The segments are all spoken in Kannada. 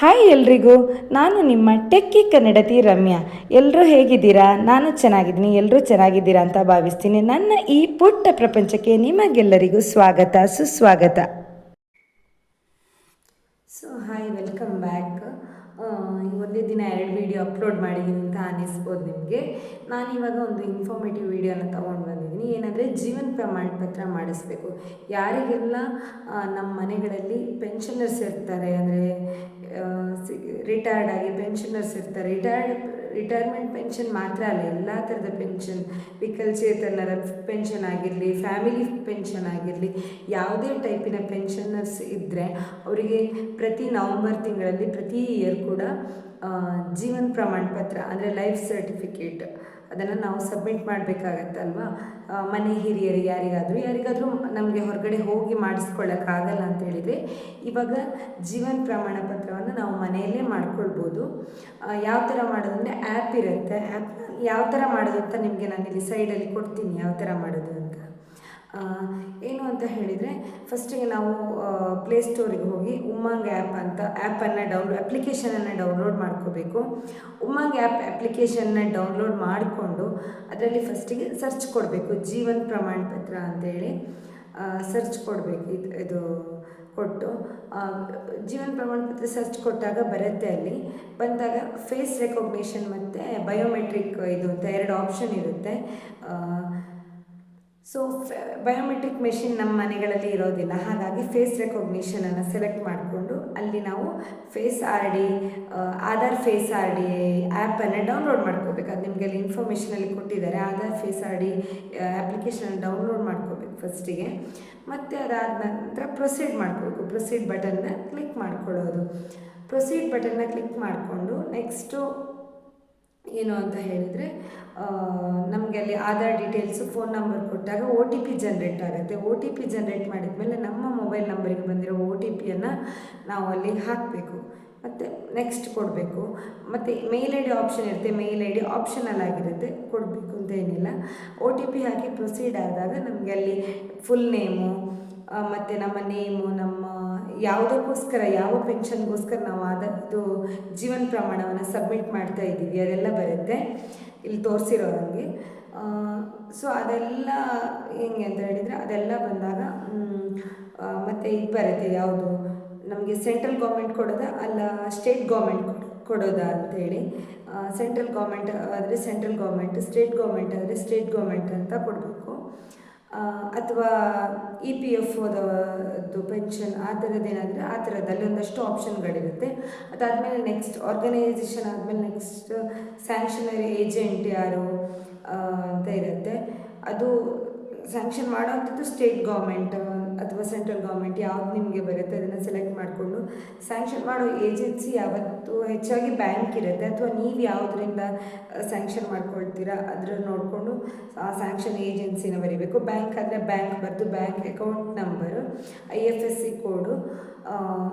ಹಾಯ್ ಎಲ್ರಿಗೂ, ನಾನು ನಿಮ್ಮ ಟೆಕ್ಕಿ ಕನ್ನಡತಿ ರಮ್ಯಾ. ಎಲ್ಲರೂ ಹೇಗಿದ್ದೀರಾ? ನಾನು ಚೆನ್ನಾಗಿದ್ದೀನಿ ಎಲ್ಲರೂ ಚೆನ್ನಾಗಿದ್ದೀರಾ ಅಂತ ಭಾವಿಸ್ತೀನಿ. ನನ್ನ ಈ ಪುಟ್ಟ ಪ್ರಪಂಚಕ್ಕೆ ನಿಮಗೆಲ್ಲರಿಗೂ ಸ್ವಾಗತ, ಸುಸ್ವಾಗತ. ಸೊ ಹಾಯ್ ವೆಲ್ಕಮ್ ಬ್ಯಾಕ್ ಒಂದೇ ದಿನ ಎರಡು ವಿಡಿಯೋ ಅಪ್ಲೋಡ್ ಮಾಡಿದ್ದೀನಿ ಅಂತ ಅನ್ನಿಸ್ಬೋದು ನಿಮಗೆ. ನಾನು ಇವಾಗ ಒಂದು ಇನ್ಫಾರ್ಮೇಟಿವ್ ವಿಡಿಯೋನ ತೊಗೊಂಡು ಬಂದಿದ್ದೀನಿ. ಏನಂದರೆ, ಜೀವನ ಪ್ರಮಾಣ ಪತ್ರ ಮಾಡಿಸ್ಬೇಕು. ಯಾರಿಗೆಲ್ಲ ನಮ್ಮ ಮನೆಗಳಲ್ಲಿ ಪೆನ್ಷನರ್ಸ್ ಇರ್ತಾರೆ, ಅಂದರೆ ರಿಟೈರ್ಡ್ ಆಗಿ ಪೆನ್ಷನರ್ಸ್ ಇರ್ತಾರೆ. ರಿಟೈರ್ಡ್ ರಿಟೈರ್ಮೆಂಟ್ ಪೆನ್ಷನ್ ಮಾತ್ರ ಅಲ್ಲ, ಎಲ್ಲ ಥರದ ಪೆನ್ಷನ್ ವಿಕಲಚೇತನರ ಪೆನ್ಷನ್ ಆಗಿರಲಿ ಫ್ಯಾಮಿಲಿ ಪೆನ್ಷನ್ ಆಗಿರಲಿ, ಯಾವುದೇ ಟೈಪಿನ ಪೆನ್ಷನರ್ಸ್ ಇದ್ದರೆ ಅವರಿಗೆ ಪ್ರತಿ ನವಂಬರ್ ತಿಂಗಳಲ್ಲಿ, ಪ್ರತಿ ಇಯರ್ ಕೂಡ ಜೀವನ ಜೀವನ್ ಪ್ರಮಾಣ ಪತ್ರ ಅಂದರೆ ಲೈಫ್ ಸರ್ಟಿಫಿಕೇಟ್ ಅದನ್ನು ನಾವು ಸಬ್ಮಿಟ್ ಮಾಡಬೇಕಾಗತ್ತಲ್ವಾ ಮನೆ ಹಿರಿಯರು ಯಾರಿಗಾದರೂ ಯಾರಿಗಾದರೂ ನಮಗೆ ಹೊರಗಡೆ ಹೋಗಿ ಮಾಡಿಸ್ಕೊಳ್ಳೋಕ್ಕಾಗಲ್ಲ ಅಂತ ಹೇಳಿದರೆ, ಇವಾಗ ಜೀವನ್ ಪ್ರಮಾಣ ಪತ್ರವನ್ನು ನಾವು ಮನೆಯಲ್ಲೇ ಮಾಡ್ಕೊಳ್ಬೋದು. ಯಾವ ಥರ ಮಾಡೋದಂದರೆ ಆ್ಯಪ್ ಇರುತ್ತೆ. ಆ್ಯಪ್ ಯಾವ ಥರ ಮಾಡೋದು ಅಂತ ನಿಮಗೆ ನಾನು ಇಲ್ಲಿ ಸೈಡಲ್ಲಿ ಕೊಡ್ತೀನಿ, ಯಾವ ಥರ ಮಾಡೋದು ಅಂತ. ಏನು ಅಂತ ಹೇಳಿದರೆ ಫಸ್ಟಿಗೆ ನಾವು ಪ್ಲೇಸ್ಟೋರಿಗೆ ಹೋಗಿ ಉಮಂಗ್ ಆ್ಯಪ್ ಅಂತ ಆ್ಯಪನ್ನು ಡೌನ್ ಅಪ್ಲಿಕೇಶನನ್ನು ಡೌನ್ಲೋಡ್ ಮಾಡ್ಕೋಬೇಕು. ಉಮಂಗ್ ಆ್ಯಪ್ ಅಪ್ಲಿಕೇಶನ್ನ ಡೌನ್ಲೋಡ್ ಮಾಡಿಕೊಂಡು ಅದರಲ್ಲಿ ಫಸ್ಟಿಗೆ ಸರ್ಚ್ ಕೊಡಬೇಕು. ಜೀವನ್ ಪ್ರಮಾಣ ಪತ್ರ ಅಂತೇಳಿ ಸರ್ಚ್ ಕೊಡಬೇಕು. ಇದು ಇದು ಕೊಟ್ಟು ಜೀವನ್ ಪ್ರಮಾಣ ಪತ್ರ ಸರ್ಚ್ ಕೊಟ್ಟಾಗ ಬರುತ್ತೆ ಅಲ್ಲಿ. ಬಂದಾಗ ಫೇಸ್ ರೆಕಗ್ನೇಷನ್ ಮತ್ತು ಬಯೋಮೆಟ್ರಿಕ್ ಇದು ಅಂತ ಎರಡು ಆಪ್ಷನ್ ಇರುತ್ತೆ. ಸೊ ಬಯೋಮೆಟ್ರಿಕ್ ಮೆಷಿನ್ ನಮ್ಮ ಮನೆಗಳಲ್ಲಿ ಇರೋದಿಲ್ಲ. ಹಾಗಾಗಿ ಫೇಸ್ ರೆಕಗ್ನಿಷನನ್ನು ಸೆಲೆಕ್ಟ್ ಮಾಡಿಕೊಂಡು ಅಲ್ಲಿ ನಾವು face R D Aadhaar face R D ಆ್ಯಪನ್ನು ಡೌನ್ಲೋಡ್ ಮಾಡ್ಕೋಬೇಕು. ಅದು ನಿಮಗೆ ಅಲ್ಲಿ ಇನ್ಫಾರ್ಮೇಷನಲ್ಲಿ ಕೊಟ್ಟಿದ್ದಾರೆ. Aadhaar face R D application download ಮಾಡ್ಕೋಬೇಕು ಫಸ್ಟಿಗೆ ಮತ್ತು ಅದಾದ ನಂತರ ಪ್ರೊಸೀಡ್ ಮಾಡ್ಕೋಬೇಕು. ಪ್ರೊಸೀಡ್ ಬಟನ್ನ ಕ್ಲಿಕ್ ಮಾಡ್ಕೊಳ್ಳೋದು. ಪ್ರೊಸೀಡ್ ಬಟನ್ನ ಕ್ಲಿಕ್ ಮಾಡಿಕೊಂಡು ನೆಕ್ಸ್ಟು ಏನು ಅಂತ ಹೇಳಿದರೆ ನಮಗೆ ಅಲ್ಲಿ ಆಧಾರ್ ಡೀಟೇಲ್ಸು, ಫೋನ್ ನಂಬರ್ ಕೊಟ್ಟಾಗ ಒ ಟಿ ಪಿ ಜನ್ರೇಟ್ ಆಗುತ್ತೆ. ಒ ಟಿ ಪಿ ಜನ್ರೇಟ್ ಮಾಡಿದ್ಮೇಲೆ ನಮ್ಮ ಮೊಬೈಲ್ ನಂಬರಿಗೆ ಬಂದಿರೋ ಒ ಟಿ ಪಿಯನ್ನು ನಾವು ಅಲ್ಲಿ ಹಾಕಬೇಕು. ಮತ್ತು ನೆಕ್ಸ್ಟ್ ಕೊಡಬೇಕು. ಮತ್ತು ಮೇಲ್ ಐ ಡಿ ಆಪ್ಷನ್ ಇರುತ್ತೆ. ಮೇಲ್ ಐ ಡಿ ಆಪ್ಷನಲ್ ಆಗಿರುತ್ತೆ. ಕೊಡಬೇಕು ಅಂತ ಏನಿಲ್ಲ. ಒ ಟಿ ಪಿ ಹಾಕಿ ಪ್ರೊಸೀಡ್ ಆದಾಗ ನಮಗೆ ಅಲ್ಲಿ ಫುಲ್ ನೇಮು ಮತ್ತು ನಮ್ಮ ನೇಮು ನಮ್ಮ ಯಾವುದಕ್ಕೋಸ್ಕರ, ಯಾವ ಪೆನ್ಷನ್ಗೋಸ್ಕರ ನಾವು ಆದದ್ದು ಜೀವನ ಪ್ರಮಾಣವನ್ನು ಸಬ್ಮಿಟ್ ಮಾಡ್ತಾ ಇದ್ದೀವಿ, ಅದೆಲ್ಲ ಬರುತ್ತೆ. ಇಲ್ಲಿ ತೋರಿಸಿರೋ ಹಂಗೆ. ಸೊ ಅದೆಲ್ಲ ಹೆಂಗೆ ಅಂತ ಹೇಳಿದರೆ ಅದೆಲ್ಲ ಬಂದಾಗ ಮತ್ತು ಇದು ಬರುತ್ತೆ ಯಾವುದು? ನಮಗೆ ಸೆಂಟ್ರಲ್ ಗೌರ್ಮೆಂಟ್ ಕೊಡೋದಾ? ಅಲ್ಲ ಸ್ಟೇಟ್ ಗೌರ್ಮೆಂಟ್ ಕೊಡೋದಾ ಅಂಥೇಳಿ ಸೆಂಟ್ರಲ್ ಗೌರ್ಮೆಂಟ್ ಆದರೆ ಸೆಂಟ್ರಲ್ ಗೌರ್ಮೆಂಟ್, ಸ್ಟೇಟ್ ಗೌರ್ಮೆಂಟ್ ಆದರೆ ಸ್ಟೇಟ್ ಗೌರ್ಮೆಂಟ್ ಅಂತ ಕೊಡಬೇಕು. ಅಥವಾ ಇ ಪಿ ಎಫ್ ಓದು ಪೆನ್ಷನ್ ಆ ಥರದ್ದೇನಾದರೆ ಆ ಥರದಲ್ಲಿ ಒಂದಷ್ಟು ಆಪ್ಷನ್ಗಳಿರುತ್ತೆ ಅದಾದಮೇಲೆ ನೆಕ್ಸ್ಟ್ ಆರ್ಗನೈಸೇಷನ್ ಆದಮೇಲೆ ನೆಕ್ಸ್ಟ್ ಸ್ಯಾಂಕ್ಷನರಿ ಏಜೆಂಟ್ ಯಾರು ಅಂತ ಇರುತ್ತೆ. ಅದು ಸ್ಯಾಂಕ್ಷನ್ ಮಾಡೋವಂಥದ್ದು ಸ್ಟೇಟ್ ಗೌರ್ಮೆಂಟ್ ಅಥವಾ ಸೆಂಟ್ರಲ್ ಗೌರ್ಮೆಂಟ್ ಯಾವ್ದು ನಿಮಗೆ ಬರುತ್ತೆ, ಅದನ್ನು ಸೆಲೆಕ್ಟ್ ಮಾಡಿಕೊಂಡು ಸ್ಯಾಂಕ್ಷನ್ ಮಾಡೋ ಏಜೆನ್ಸಿ ಯಾವತ್ತು ಹೆಚ್ಚಾಗಿ ಬ್ಯಾಂಕ್ ಇರುತ್ತೆ. ಅಥವಾ ನೀವು ಯಾವುದರಿಂದ ಸ್ಯಾಂಕ್ಷನ್ ಮಾಡ್ಕೊಳ್ತೀರಾ ಅದರ ನೋಡಿಕೊಂಡು ಆ ಸ್ಯಾಂಕ್ಷನ್ ಏಜೆನ್ಸಿನ ಬರೀಬೇಕು. ಬ್ಯಾಂಕ್ ಅಂದರೆ ಬ್ಯಾಂಕ್ ಬರೆದು bank account number I F S C code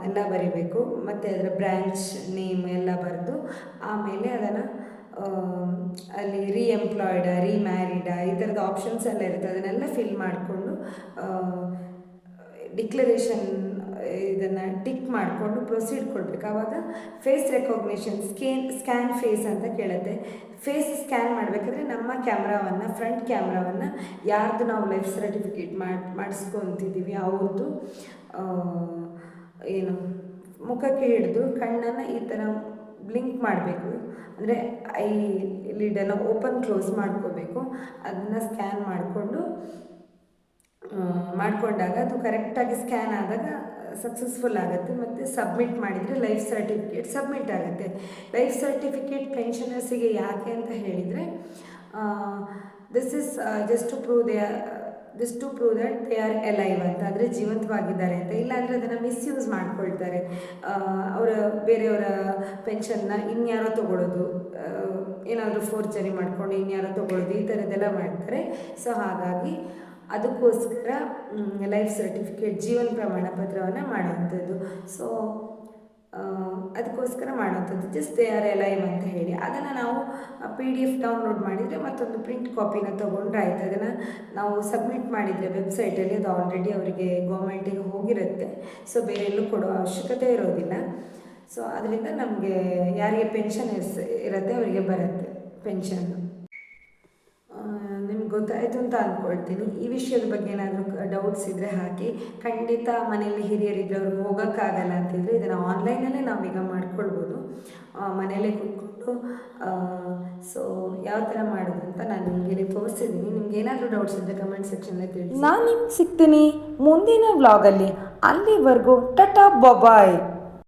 ಎಲ್ಲ ಬರೀಬೇಕು. ಮತ್ತು ಅದರ ಬ್ರ್ಯಾಂಚ್ ನೇಮ್ ಎಲ್ಲ ಬರೆದು, ಆಮೇಲೆ ಅದನ್ನು ಅಲ್ಲಿ ರೀಎಂಪ್ಲಾಯ್ಡ ರೀಮ್ಯಾರಿಡ ಈ ಥರದ ಆಪ್ಷನ್ಸ್ ಎಲ್ಲ ಇರುತ್ತೆ. ಅದನ್ನೆಲ್ಲ ಫಿಲ್ ಮಾಡಿಕೊಂಡು ಡಿಕ್ಲರೇಷನ್ ಇದನ್ನು ಟಿಕ್ ಮಾಡಿಕೊಂಡು ಪ್ರೊಸೀಡ್ ಕೊಡಬೇಕು. ಆವಾಗ face recognition scan scan face ಅಂತ ಕೇಳುತ್ತೆ. ಫೇಸ್ ಸ್ಕ್ಯಾನ್ ಮಾಡಬೇಕಾದ್ರೆ ನಮ್ಮ ಕ್ಯಾಮ್ರಾವನ್ನು ಫ್ರಂಟ್ ಕ್ಯಾಮ್ರಾವನ್ನು ಯಾರ್ದು ನಾವು ಲೈಫ್ ಸರ್ಟಿಫಿಕೇಟ್ ಮಾಡಿ, ಮಾಡಿಸ್ಕೊತಿದ್ದೀವಿ ಅವ್ರದ್ದು ಏನು, ಮುಖಕ್ಕೆ ಹಿಡಿದು ಕಣ್ಣನ್ನು ಈ ಥರ ಬ್ಲಿಂಕ್ ಮಾಡಬೇಕು. ಅಂದರೆ ಐ ಲಿಡನ್ನು ಓಪನ್ ಕ್ಲೋಸ್ ಮಾಡ್ಕೋಬೇಕು. ಅದನ್ನು ಸ್ಕ್ಯಾನ್ ಮಾಡಿಕೊಂಡು ಮಾಡಿಕೊಂಡಾಗ ಅದು ಕರೆಕ್ಟಾಗಿ ಸ್ಕ್ಯಾನ್ ಆದಾಗ ಸಕ್ಸಸ್ಫುಲ್ ಆಗುತ್ತೆ. ಮತ್ತು ಸಬ್ಮಿಟ್ ಮಾಡಿದರೆ ಲೈಫ್ ಸರ್ಟಿಫಿಕೇಟ್ ಸಬ್ಮಿಟ್ ಆಗುತ್ತೆ. ಲೈಫ್ ಸರ್ಟಿಫಿಕೇಟ್ ಪೆನ್ಷನರ್ಸಿಗೆ ಯಾಕೆ ಅಂತ ಹೇಳಿದರೆ this is just to prove they this to prove that they are alive ಅಂತ. ಅಂದರೆ ಜೀವಂತವಾಗಿದ್ದಾರೆ ಅಂತ. ಇಲ್ಲಾಂದರೆ ಅದನ್ನು ಮಿಸ್ಯೂಸ್ ಮಾಡ್ಕೊಳ್ತಾರೆ. ಅವರ ಬೇರೆಯವರ ಪೆನ್ಷನ್ನ ಇನ್ಯಾರೋ ತಗೊಳ್ಳೋದು ಏನಾದರೂ ಫೋರ್ಜರಿ ಮಾಡ್ಕೊಂಡು ಇನ್ಯಾರೋ ತಗೊಳ್ಳೋದು ಈ ಥರದ್ದೆಲ್ಲ ಮಾಡ್ತಾರೆ. ಸೊ ಹಾಗಾಗಿ ಅದಕ್ಕೋಸ್ಕರ ಲೈಫ್ ಸರ್ಟಿಫಿಕೇಟ್ ಜೀವನ ಪ್ರಮಾಣ ಪತ್ರವನ್ನು ಮಾಡುವಂಥದ್ದು. ಸೊ ಅದಕ್ಕೋಸ್ಕರ ಮಾಡುವಂಥದ್ದು. ಜಸ್ಟ್ ದೇ ಆರ್ ಎಲೈವ್ ಅಂತ ಹೇಳಿ. ಅದನ್ನು ನಾವು ಪಿ ಡಿ ಎಫ್ ಡೌನ್ಲೋಡ್ ಮಾಡಿದರೆ ಮತ್ತೊಂದು ಪ್ರಿಂಟ್ ಕಾಪಿನ ತೊಗೊಂಡ್ರೆ ಆಯ್ತು. ಅದನ್ನು ನಾವು ಸಬ್ಮಿಟ್ ಮಾಡಿದರೆ ವೆಬ್ಸೈಟಲ್ಲಿ ಅದು ಆಲ್ರೆಡಿ ಅವರಿಗೆ ಗೌರ್ಮೆಂಟಿಗೆ ಹೋಗಿರುತ್ತೆ. ಸೊ ಬೇರೆ ಎಲ್ಲೂ ಕೊಡೋ ಅವಶ್ಯಕತೆ ಇರೋದಿಲ್ಲ. ಸೊ ಅದರಿಂದ ನಮಗೆ ಯಾರಿಗೆ ಪೆನ್ಷನ್ ಇರುತ್ತೆ, ಅವರಿಗೆ ಬರುತ್ತೆ ಪೆನ್ಷನ್ನು ಗೊತ್ತಾಯಿತು ಅಂತ ಅಂದ್ಕೊಳ್ತೀನಿ ಈ ವಿಷಯದ ಬಗ್ಗೆ ಏನಾದರೂ ಡೌಟ್ಸ್ ಇದ್ದರೆ ಹಾಕಿ. ಖಂಡಿತ ಮನೆಯಲ್ಲಿ ಹಿರಿಯರಿದ್ದರೆ ಅವ್ರಿಗೆ ಹೋಗೋಕ್ಕಾಗಲ್ಲ ಅಂತಿದ್ರೆ ಇದನ್ನು ಆನ್ಲೈನಲ್ಲೇ ನಾವೀಗ ಮಾಡ್ಕೊಳ್ಬೋದು. ಮನೆಯಲ್ಲೇ ಕೂತ್ಕೊಂಡು ಸೊ ಯಾವ ಥರ ಮಾಡೋದು ಅಂತ ನಾನು ನಿಮಗೆ ತೋರಿಸಿದ್ದೀನಿ ನಿಮ್ಗೆ ಏನಾದರೂ ಡೌಟ್ಸ್ ಇದ್ದರೆ ಕಮೆಂಟ್ ಸೆಕ್ಷನಲ್ಲಿ ತಿಳಿಸಿ. ನಾನು ನಿಮ್ಗೆ ಸಿಗ್ತೀನಿ ಮುಂದಿನ ವ್ಲಾಗಲ್ಲಿ ಅಲ್ಲಿವರೆಗೂ ಟಟಾ ಬೊಬಾಯ್